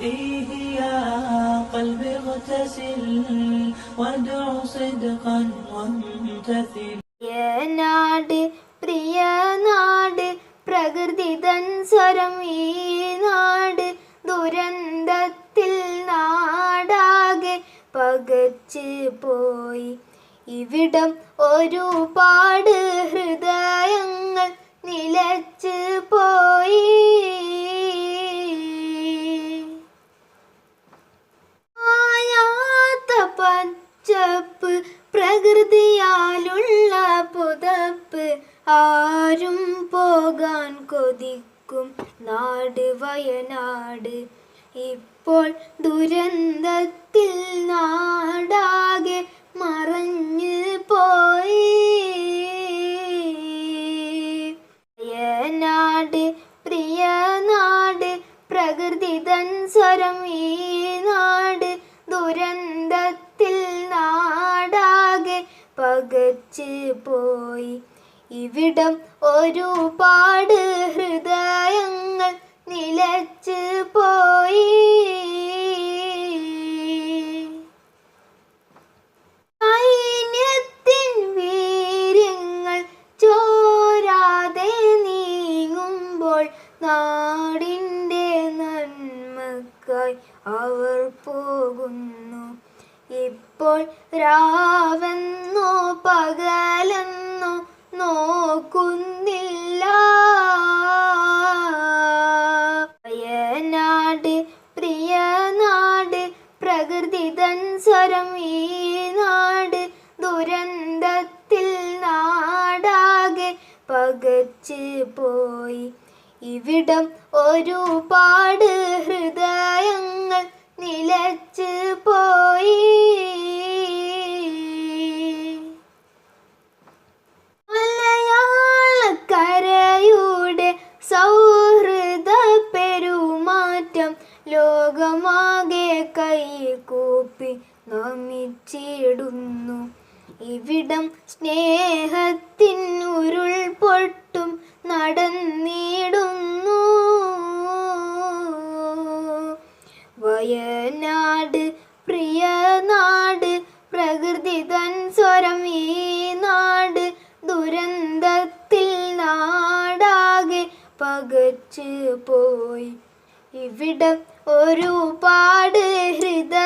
إيه يا قلبي اغتسل وادع صدقا وامتثل നാട് പ്രിയ നാട് പ്രകൃതി തൻ സ്വരം ഈ നാട് ദുരന്തത്തിൽ നാടാകെ പകച്ച് പോയി ഇവിടം ഒരുപാട് ഹൃദയങ്ങൾ നിലച്ച് പോയി പച്ചപ്പ് പ്രകൃതിയാലുള്ള പുതപ്പ്. ആരും പോകാൻ കൊതിക്കും നാട് വയനാട്. ഇപ്പോൾ ദുരന്തത്തിൽ നാടാകെ മറഞ്ഞു പോയി. വയനാട് പ്രകൃതി തൻ സ്വരം ഈ പകച്ച് പോയി. ഇവിടം ഒരുപാട് ഹൃദയങ്ങൾ നിലച്ച് പോയി. സൈന്യത്തിൻ വീര്യങ്ങൾ ചോരാതെ നീങ്ങുമ്പോൾ നാടിന്റെ നന്മക്കായി അവർ പോകുന്നു. ഇപ്പോൾ രാവെന്നോ പകലെന്നോ നോക്കുന്നില്ല. വയനാട് പ്രിയ നാട് പ്രകൃതി തൻ സ്വരം ഈ നാട് ദുരന്തത്തിൽ നാടാകെ പകച്ച് പോയി. ഇവിടം ഒരുപാട് ഹൃദയങ്ങൾ നിലച്ച് പോയി പെരുമാറ്റം ലോകമാകെ കൈകൂപ്പി നമിച്ചിടുന്നു. ഇവിടം സ്നേഹത്തിൻ ഉരുൾ പൊട്ടും നടന്നിടുന്നു. വയനാട് പ്രിയ നാട് പ്രകൃതി തൻ സ്വരം ഈ നാട് ദുരന്തത്തിൽ നാടാകെ പകച്ച് പോയി. ഇവിടം ഒരുപാട് ഹൃദയങ്ങൾ